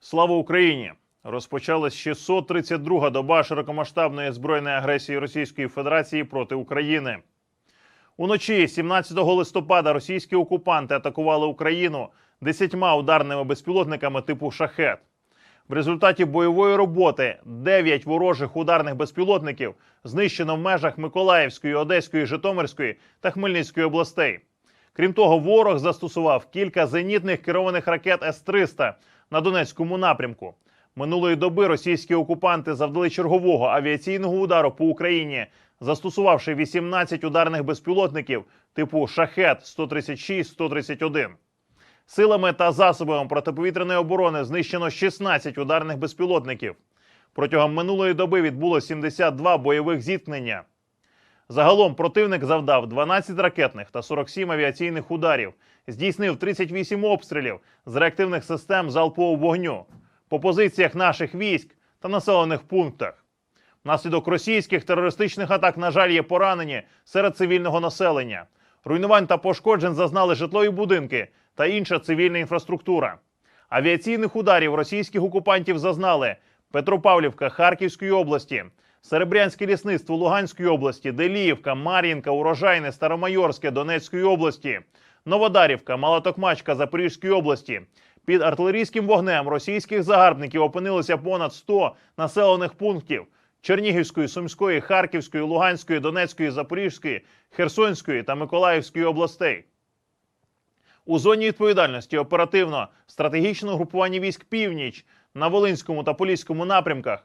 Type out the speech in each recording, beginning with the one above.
Слава Україні! Розпочалась 632-га доба широкомасштабної збройної агресії Російської Федерації проти України. Уночі 17 листопада російські окупанти атакували Україну десятьма ударними безпілотниками типу шахет. В результаті бойової роботи 9 ворожих ударних безпілотників знищено в межах Миколаївської, Одеської, Житомирської та Хмельницької областей. Крім того, ворог застосував кілька зенітних керованих ракет С-300 на Донецькому напрямку. Минулої доби російські окупанти завдали чергового авіаційного удару по Україні, застосувавши 18 ударних безпілотників типу Шахет 136-131. Силами та засобами протиповітряної оборони знищено 16 ударних безпілотників. Протягом минулої доби відбуло 72 бойових зіткнення. Загалом противник завдав 12 ракетних та 47 авіаційних ударів, здійснив 38 обстрілів з реактивних систем залпового вогню по позиціях наших військ та населених пунктах. Внаслідок російських терористичних атак, на жаль, є поранені серед цивільного населення. Руйнувань та пошкоджень зазнали житлові будинки та інша цивільна інфраструктура. Авіаційних ударів російських окупантів зазнали Петропавлівка Харківської області, Серебрянське лісництво Луганської області, Деліївка, Мар'їнка, Урожайне, Старомайорське Донецької області, Новодарівка, Малотокмачка Запорізької області. Під артилерійським вогнем російських загарбників опинилося понад 100 населених пунктів Чернігівської, Сумської, Харківської, Луганської, Донецької, Запорізької, Херсонської та Миколаївської областей. У зоні відповідальності оперативно стратегічного групування військ Північ на Волинському та Поліському напрямках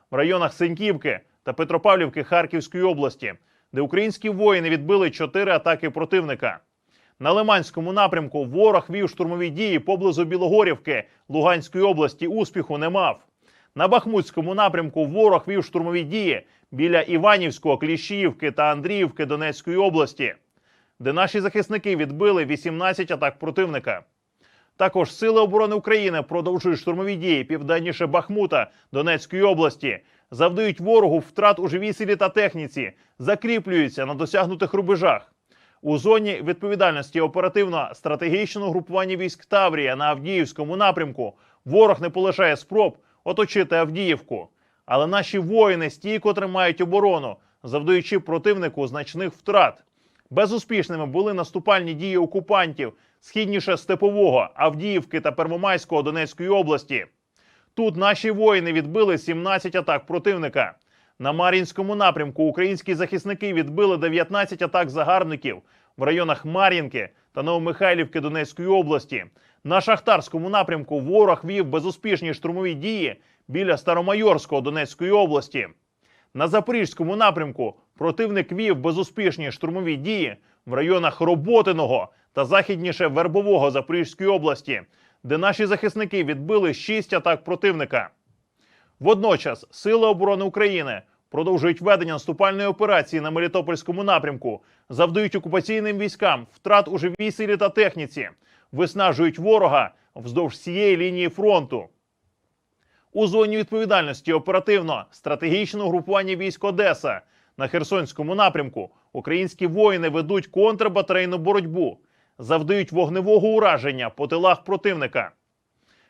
в районах Сеньківки та Петропавлівки Харківської області, де українські воїни відбили чотири атаки противника. На Лиманському напрямку ворог вів штурмові дії поблизу Білогорівки Луганської області. Успіху не мав. На Бахмутському напрямку ворог вів штурмові дії біля Іванівського, Кліщіївки та Андріївки Донецької області, де наші захисники відбили 18 атак противника. Також Сили оборони України продовжують штурмові дії південніше Бахмута Донецької області, завдають ворогу втрат у живій силі та техніці, закріплюються на досягнутих рубежах. У зоні відповідальності оперативно-стратегічного групування військ Таврія на Авдіївському напрямку ворог не полишає спроб оточити Авдіївку. Але наші воїни стійко тримають оборону, завдаючи противнику значних втрат. Безуспішними були наступальні дії окупантів східніше Степового, Авдіївки та Первомайського Донецької області. Тут наші воїни відбили 17 атак противника. На Мар'їнському напрямку українські захисники відбили 19 атак загарбників в районах Мар'їнки та Новомихайлівки Донецької області. На Шахтарському напрямку ворог вів безуспішні штурмові дії біля Старомайорського Донецької області. На Запорізькому напрямку противник вів безуспішні штурмові дії в районах Роботиного та західніше Вербового Запорізької області, де наші захисники відбили 6 атак противника. Водночас Сили оборони України продовжують ведення наступальної операції на Мелітопольському напрямку, завдають окупаційним військам втрат у живій силі та техніці, виснажують ворога вздовж всієї лінії фронту. У зоні відповідальності оперативно стратегічного групування військ Одеса на Херсонському напрямку українські воїни ведуть контрбатарейну боротьбу, завдають вогневого ураження по тилах противника.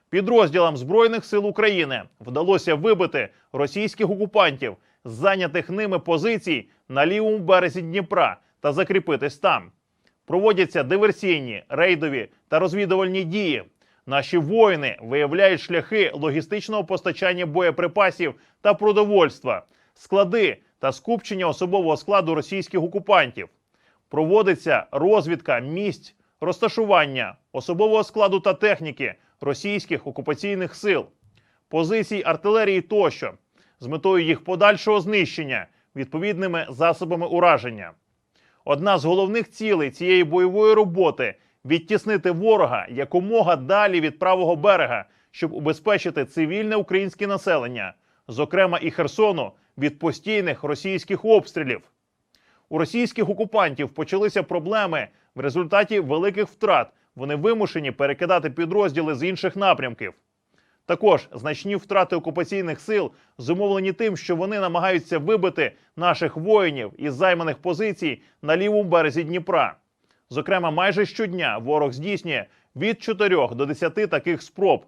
Підрозділам Збройних сил України вдалося вибити російських окупантів зайнятих ними позицій на лівому березі Дніпра та закріпитись там. Проводяться диверсійні, рейдові та розвідувальні дії. Наші воїни виявляють шляхи логістичного постачання боєприпасів та продовольства, склади та скупчення особового складу російських окупантів. Проводиться розвідка місць розташування особового складу та техніки російських окупаційних сил, позицій артилерії тощо з метою їх подальшого знищення відповідними засобами ураження. Одна з головних цілей цієї бойової роботи відтіснити ворога якомога далі від правого берега, щоб убезпечити цивільне українське населення, зокрема і Херсону, від постійних російських обстрілів. У російських окупантів почалися проблеми в результаті великих втрат. Вони вимушені перекидати підрозділи з інших напрямків. Також значні втрати окупаційних сил зумовлені тим, що вони намагаються вибити наших воїнів із займаних позицій на лівому березі Дніпра. Зокрема, майже щодня ворог здійснює від 4 до 10 таких спроб.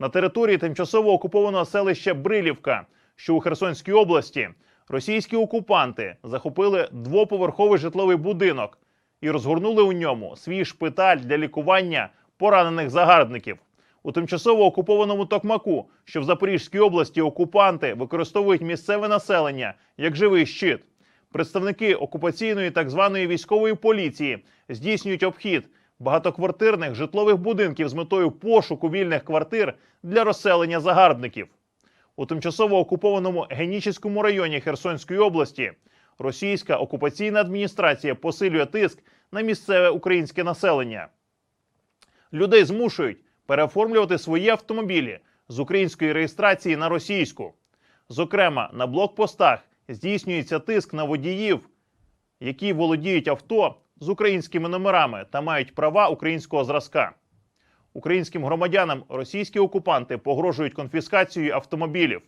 На території тимчасово окупованого селища Брилівка, що у Херсонській області, російські окупанти захопили двоповерховий житловий будинок і розгорнули у ньому свій шпиталь для лікування поранених загарбників. У тимчасово окупованому Токмаку, що в Запорізькій області окупанти використовують місцеве населення як живий щит. Представники окупаційної так званої військової поліції здійснюють обхід багатоквартирних житлових будинків з метою пошуку вільних квартир для розселення загарбників. У тимчасово окупованому Генічеському районі Херсонської області російська окупаційна адміністрація посилює тиск на місцеве українське населення. Людей змушують переоформлювати свої автомобілі з української реєстрації на російську. Зокрема, на блокпостах здійснюється тиск на водіїв, які володіють авто з українськими номерами та мають права українського зразка. Українським громадянам російські окупанти погрожують конфіскацією автомобілів.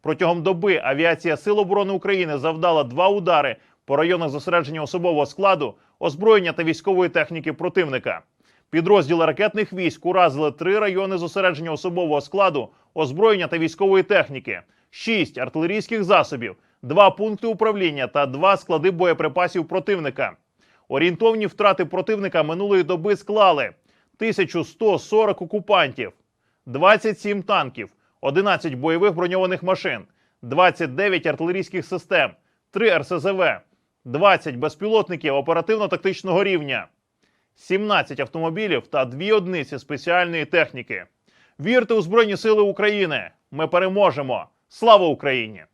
Протягом доби авіація Сил оборони України завдала два удари по районах зосередження особового складу, озброєння та військової техніки противника. Підрозділи ракетних військ уразили три райони зосередження особового складу, озброєння та військової техніки, шість артилерійських засобів, два пункти управління та два склади боєприпасів противника. Орієнтовні втрати противника минулої доби склали 1140 окупантів, 27 танків, 11 бойових броньованих машин, 29 артилерійських систем, 3 РСЗВ, 20 безпілотників оперативно-тактичного рівня, 17 автомобілів та 2 одиниці спеціальної техніки. Вірте у Збройні Сили України! Ми переможемо! Слава Україні!